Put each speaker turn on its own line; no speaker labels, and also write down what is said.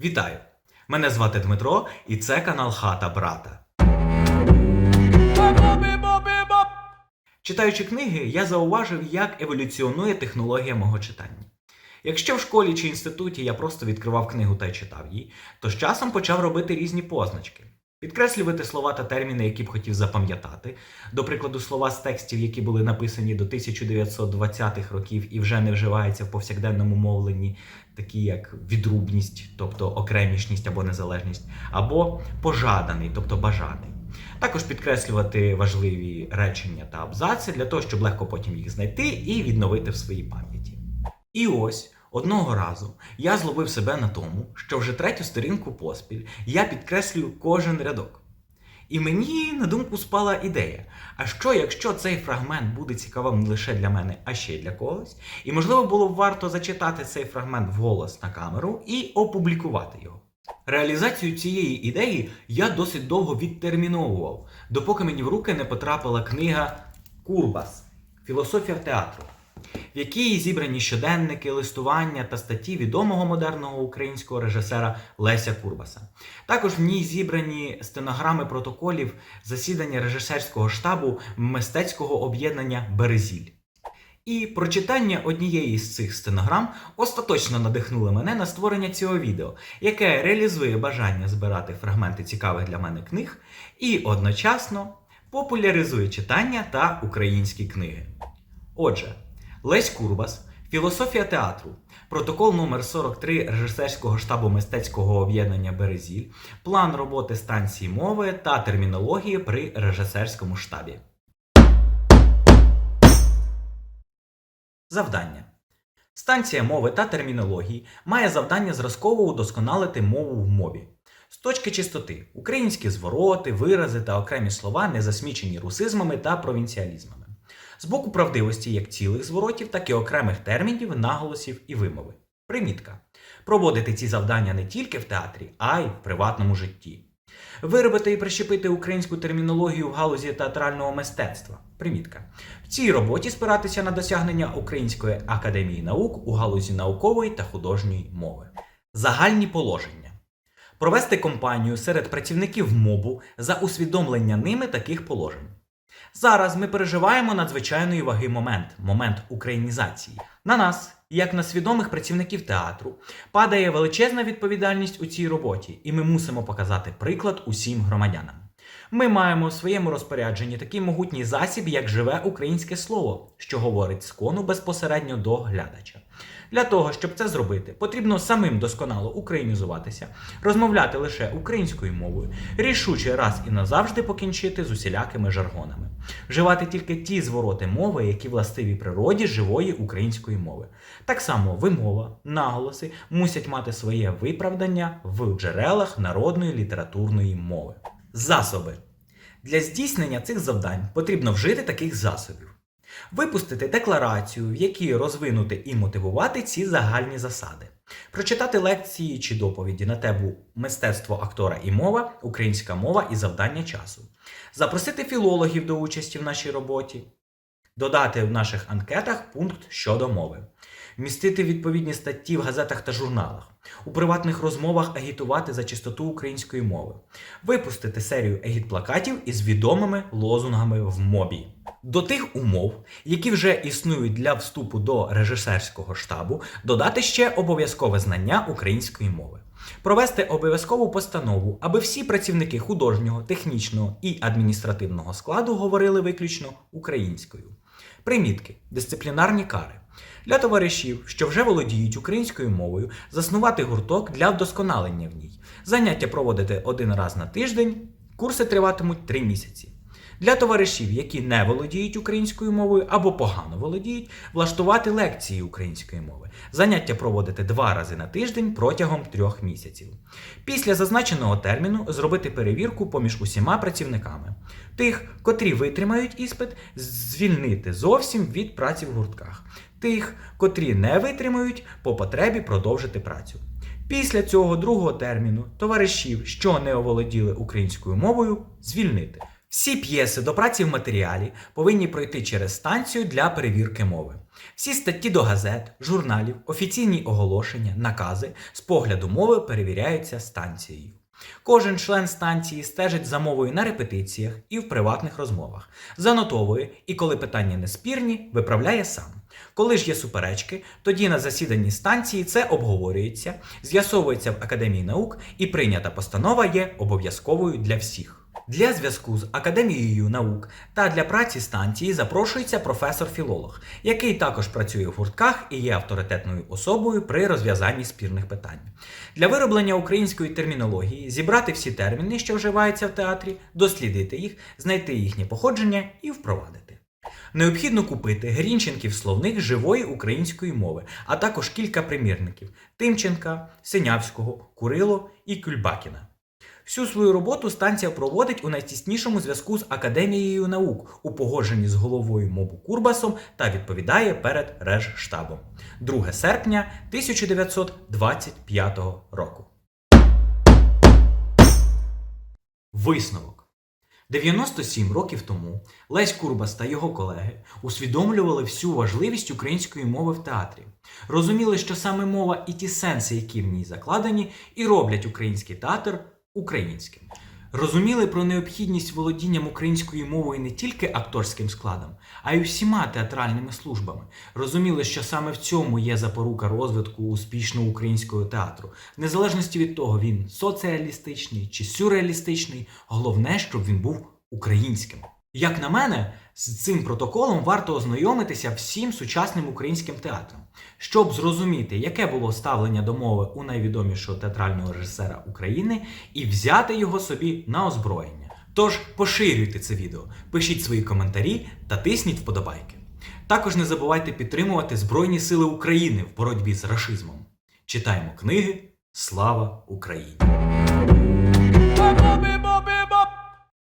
Вітаю! Мене звати Дмитро, і це канал Хата Брата. Читаючи книги, я зауважив, як еволюціонує технологія мого читання. Якщо в школі чи інституті я просто відкривав книгу та й читав її, то з часом почав робити різні позначки, підкреслювати слова та терміни, які б хотів запам'ятати, до прикладу, слова з текстів, які були написані до 1920-х років і вже не вживаються в повсякденному мовленні, такі як відрубність, тобто окремішність або незалежність, або пожаданий, тобто бажаний. Також підкреслювати важливі речення та абзаци для того, щоб легко потім їх знайти і відновити в своїй пам'яті. І ось одного разу я зловив себе на тому, що вже третю сторінку поспіль я підкреслюю кожен рядок. І мені на думку спала ідея: а що, якщо цей фрагмент буде цікавим не лише для мене, а ще й для когось? І можливо було б варто зачитати цей фрагмент вголос на камеру і опублікувати його. Реалізацію цієї ідеї я досить довго відтерміновував, допоки мені в руки не потрапила книга Курбас Філософія театру, в якій зібрані щоденники, листування та статті відомого модерного українського режисера Леся Курбаса. Також в ній зібрані стенограми протоколів засідання режисерського штабу мистецького об'єднання Березіль. І прочитання однієї з цих стенограм остаточно надихнули мене на створення цього відео, яке реалізує бажання збирати фрагменти цікавих для мене книг і одночасно популяризує читання та українські книги. Отже, Лесь Курбас, Філософія театру, протокол номер 43 режисерського штабу мистецького об'єднання Березіль, план роботи станції мови та термінології при режисерському штабі. Завдання. Станція мови та термінології має завдання зразково удосконалити мову в мові. З точки чистоти українські звороти, вирази та окремі слова не засмічені русизмами та провінціалізмами. З боку правдивості як цілих зворотів, так і окремих термінів, наголосів і вимови. Примітка. Проводити ці завдання не тільки в театрі, а й в приватному житті. Виробити і прищепити українську термінологію в галузі театрального мистецтва. Примітка. В цій роботі спиратися на досягнення Української академії наук у галузі наукової та художньої мови. Загальні положення. Провести кампанію серед працівників МОБу за усвідомлення ними таких положень. Зараз ми переживаємо надзвичайної ваги момент момент українізації. На нас, як на свідомих працівників театру, падає величезна відповідальність у цій роботі, і ми мусимо показати приклад усім громадянам. Ми маємо в своєму розпорядженні такий могутній засіб, як живе українське слово, що говорить з кону безпосередньо до глядача. Для того, щоб це зробити, потрібно самим досконало українізуватися, розмовляти лише українською мовою, рішуче раз і назавжди покінчити з усілякими жаргонами, вживати тільки ті звороти мови, які властиві природі живої української мови. Так само вимова, наголоси мусять мати своє виправдання в джерелах народної літературної мови. Засоби. Для здійснення цих завдань потрібно вжити таких засобів. Випустити декларацію, в якій розвинути і мотивувати ці загальні засади, прочитати лекції чи доповіді на тему мистецтво актора і мова, українська мова і завдання часу, запросити філологів до участі в нашій роботі, додати в наших анкетах пункт щодо мови, вмістити відповідні статті в газетах та журналах, у приватних розмовах агітувати за чистоту української мови, випустити серію егіт-плакатів із відомими лозунгами в мобі. До тих умов, які вже існують для вступу до режисерського штабу, додати ще обов'язкове знання української мови. Провести обов'язкову постанову, аби всі працівники художнього, технічного і адміністративного складу говорили виключно українською. Примітки, дисциплінарні кари. Для товаришів, що вже володіють українською мовою, заснувати гурток для вдосконалення в ній. Заняття проводити один раз на тиждень, курси триватимуть три місяці. Для товаришів, які не володіють українською мовою або погано володіють, влаштувати лекції української мови. Заняття проводити два рази на тиждень протягом трьох місяців. Після зазначеного терміну зробити перевірку поміж усіма працівниками. Тих, котрі витримають іспит, звільнити зовсім від праці в гуртках. Тих, котрі не витримають, по потребі продовжити працю. Після цього другого терміну товаришів, що не оволоділи українською мовою, звільнити. Всі п'єси до праці в матеріалі повинні пройти через станцію для перевірки мови. Всі статті до газет, журналів, офіційні оголошення, накази з погляду мови перевіряються станцією. Кожен член станції стежить за мовою на репетиціях і в приватних розмовах, занотовує і, коли питання не спірні, виправляє сам. Коли ж є суперечки, тоді на засіданні станції це обговорюється, з'ясовується в Академії наук і прийнята постанова є обов'язковою для всіх. Для зв'язку з Академією наук та для праці станції запрошується професор-філолог, який також працює в гуртках і є авторитетною особою при розв'язанні спірних питань. Для вироблення української термінології зібрати всі терміни, що вживаються в театрі, дослідити їх, знайти їхнє походження і впровадити. Необхідно купити Грінченків словник живої української мови, а також кілька примірників Тимченка, Синявського, Курило і Кульбакіна. Всю свою роботу станція проводить у найтіснішому зв'язку з Академією наук у погодженні з головою МОБу Курбасом та відповідає перед Режштабом. 2 серпня 1925 року. Висновок. 97 років тому Лесь Курбас та його колеги усвідомлювали всю важливість української мови в театрі. Розуміли, що саме мова і ті сенси, які в ній закладені, і роблять український театр українським. Розуміли про необхідність володінням українською мовою не тільки акторським складом, а й усіма театральними службами. Розуміли, що саме в цьому є запорука розвитку успішного українського театру, в незалежності від того, він соціалістичний чи сюрреалістичний, головне, щоб він був українським. Як на мене, з цим протоколом варто ознайомитися всім сучасним українським театрам, щоб зрозуміти, яке було ставлення до мови у найвідомішого театрального режисера України, і взяти його собі на озброєння. Тож поширюйте це відео, пишіть свої коментарі та тисніть вподобайки. Також не забувайте підтримувати Збройні Сили України в боротьбі з рашизмом. Читаємо книги. Слава Україні!